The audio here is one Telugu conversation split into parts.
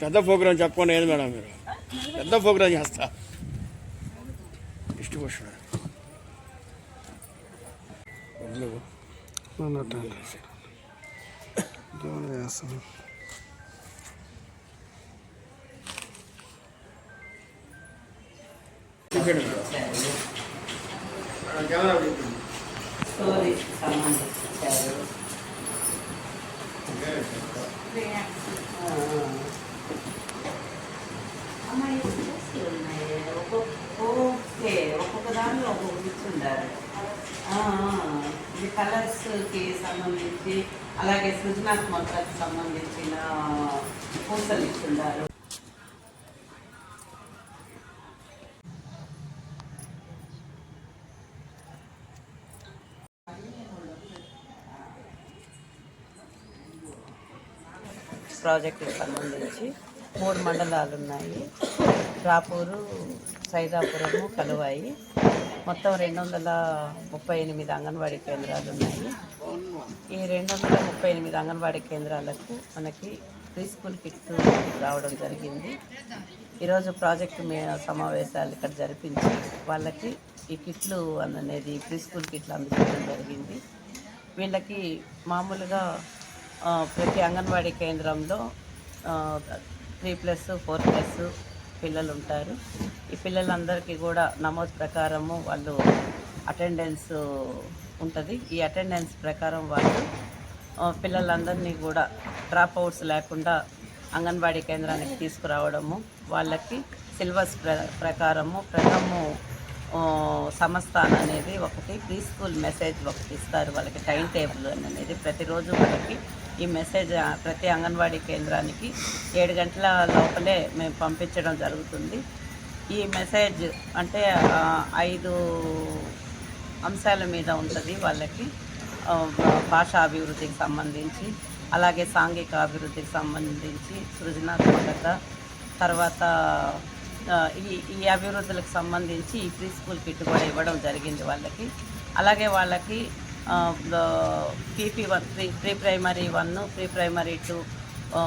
పెద్ద ప్రోగ్రాం చెప్పకుండా ఏంది మేడం మీరు? పెద్ద ప్రోగ్రాం చేస్తా. దేవుడు చేస్తాను. స్టోరీ సంబంధించారు. ఒక్కొక్క ఇది కలర్స్కి సంబంధించి అలాగే సృజనాత్మకతకు సంబంధించిన పూసలు ఇస్తున్నారు ప్రాజెక్టుకి సంబంధించి మూడు మండలాలు ఉన్నాయి. రాపూరు సైదాపురము కలువాయి. మొత్తం రెండు వందల ముప్పై ఎనిమిది అంగన్వాడీ కేంద్రాలు ఉన్నాయి ఈ రెండు వందల ముప్పై ఎనిమిది అంగన్వాడీ కేంద్రాలకు మనకి ప్రీ స్కూల్ కిట్ రావడం జరిగింది. ఈరోజు ప్రాజెక్టు మే సమావేశాలు ఇక్కడ జరిపించి వాళ్ళకి ఈ కిట్లు అనేది ప్రీ స్కూల్ కిట్లు అందించడం జరిగింది. వీళ్ళకి మామూలుగా ప్రతి అంగన్వాడీ కేంద్రంలో త్రీ ప్లస్ ఫోర్ ప్లస్ పిల్లలు ఉంటారు ఈ పిల్లలందరికీ కూడా నమోదు ప్రకారము వాళ్ళు అటెండెన్స్ ఉంటుంది. ఈ అటెండెన్స్ ప్రకారం వాళ్ళు పిల్లలందరినీ కూడా డ్రాప్ అవుట్స్ లేకుండా అంగన్వాడీ కేంద్రానికి తీసుకురావడము వాళ్ళకి సిలబస్ ప్ర ప్రకారము ప్రథము ఆ, సంస్థాన్ అనేది ఒకటి ప్రీ స్కూల్ మెసేజ్ ఒకటి ఇస్తారు వాళ్ళకి టైం టేబుల్ అనేది ప్రతిరోజు వాళ్ళకి ఈ మెసేజ్ ప్రతి అంగన్వాడీ కేంద్రానికి ఏడు గంటల లోపలే మేము పంపించడం జరుగుతుంది. ఈ మెసేజ్ అంటే ఐదు అంశాల మీద ఉంటుంది వాళ్ళకి. భాషా అభివృద్ధికి సంబంధించి అలాగే సాంఘిక అభివృద్ధికి సంబంధించి సృజనాత్మకత తర్వాత ఈ ఈ అభివృద్ధులకు సంబంధించి ఈ ప్రీ స్కూల్ కిట్ కూడా ఇవ్వడం జరిగింది వాళ్ళకి. అలాగే వాళ్ళకి PP one pre pre primary one pre primary two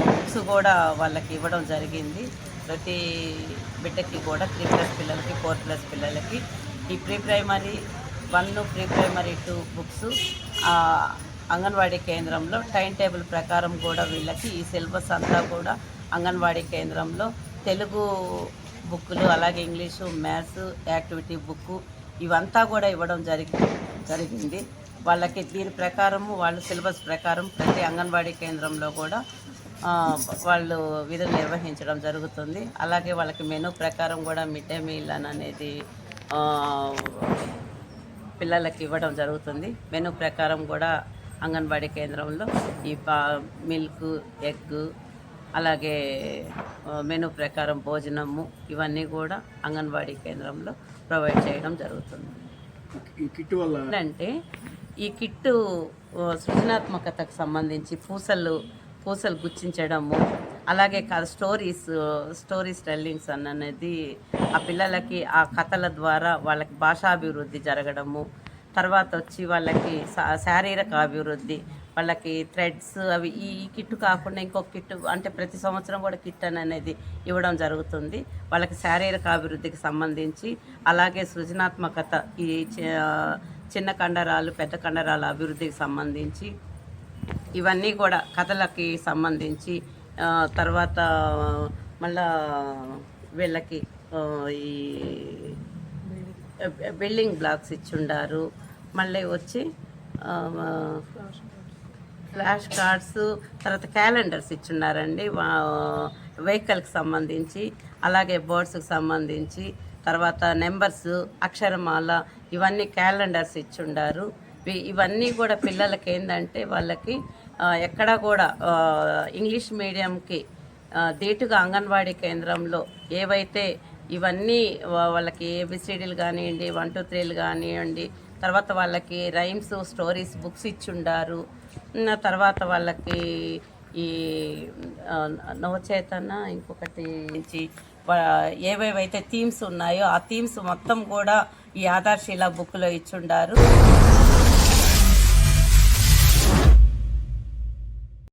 books కూడా వాళ్ళకి ఇవ్వడం జరిగింది. ప్రతి బిడ్డకి కూడా త్రీ ప్లస్ పిల్లలకి ఫోర్ ప్లస్ పిల్లలకి ఈ pre primary one pre primary two books anganwadi కేంద్రంలో టైం టేబుల్ ప్రకారం కూడా వీళ్ళకి ఈ సిలబస్ అంతా కూడా అంగన్వాడీ కేంద్రంలో తెలుగు బుక్కులు అలాగే ఇంగ్లీషు మ్యాథ్స్ యాక్టివిటీ బుక్ ఇవంతా కూడా ఇవ్వడం జరిగి జరిగింది. వాళ్ళకి దీని ప్రకారము వాళ్ళు సిలబస్ ప్రకారం ప్రతి అంగన్వాడీ కేంద్రంలో కూడా వాళ్ళు విధులు నిర్వహించడం జరుగుతుంది. అలాగే వాళ్ళకి మెనూ ప్రకారం కూడా మిడ్ డే మీల్ అని అనేది పిల్లలకి ఇవ్వడం జరుగుతుంది. మెనూ ప్రకారం కూడా అంగన్వాడీ కేంద్రంలో ఈ పా మిల్క్ ఎగ్ అలాగే మెనూ ప్రకారం భోజనము ఇవన్నీ కూడా అంగన్వాడీ కేంద్రంలో ప్రొవైడ్ చేయడం జరుగుతుంది. అంటే ఈ కిట్టు సృజనాత్మకతకు సంబంధించి పూసలు పూసలు గుచ్చించడము అలాగే స్టోరీస్ స్టోరీస్ టెల్లింగ్స్ అన్న అనేది ఆ పిల్లలకి ఆ కథల ద్వారా వాళ్ళకి భాషాభివృద్ధి జరగడము తర్వాత వచ్చి వాళ్ళకి శారీరక అభివృద్ధి వాళ్ళకి థ్రెడ్స్ అవి ఈ కిట్టు కిట్ కాకుండా ఇంకొక కిట్ అంటే ప్రతి సంవత్సరం కూడా కిట్ అని అనేది ఇవ్వడం జరుగుతుంది. వాళ్ళకి శారీరక అభివృద్ధికి సంబంధించి అలాగే సృజనాత్మకత ఈ చిన్న కండరాలు పెద్ద కండరాల అభివృద్ధికి సంబంధించి ఇవన్నీ కూడా కథలకి సంబంధించి తర్వాత మళ్ళా వీళ్ళకి ఈ బిల్డింగ్ బ్లాక్స్ ఇచ్చిండారు. మళ్ళీ వచ్చి ఫ్లాష్ కార్డ్స్ తర్వాత క్యాలెండర్స్ ఇచ్చున్నారండి. వెహికల్కి సంబంధించి అలాగే బోర్డ్స్కి సంబంధించి తర్వాత నెంబర్స్ అక్షరమాల ఇవన్నీ క్యాలెండర్స్ ఇచ్చుండారు. ఇవన్నీ కూడా పిల్లలకి ఏంటంటే వాళ్ళకి ఎక్కడ ఎక్కడా కూడా ఇంగ్లీష్ మీడియంకి ఆ, ధీటుగా అంగన్వాడీ కేంద్రంలో ఏవైతే ఇవన్నీ వాళ్ళకి ఏబిసిడీలు కానివ్వండి వన్ టూ త్రీలు కానివ్వండి తర్వాత వాళ్ళకి రైమ్స్ స్టోరీస్ బుక్స్ ఇచ్చుండారు. తర్వాత వాళ్ళకి ఈ నవచేతన ఇంకొకటి నుంచి ఏవేవైతే థీమ్స్ ఉన్నాయో ఆ థీమ్స్ మొత్తం కూడా ఈ ఆధార్శిలా బుక్లో ఇచ్చుండారు.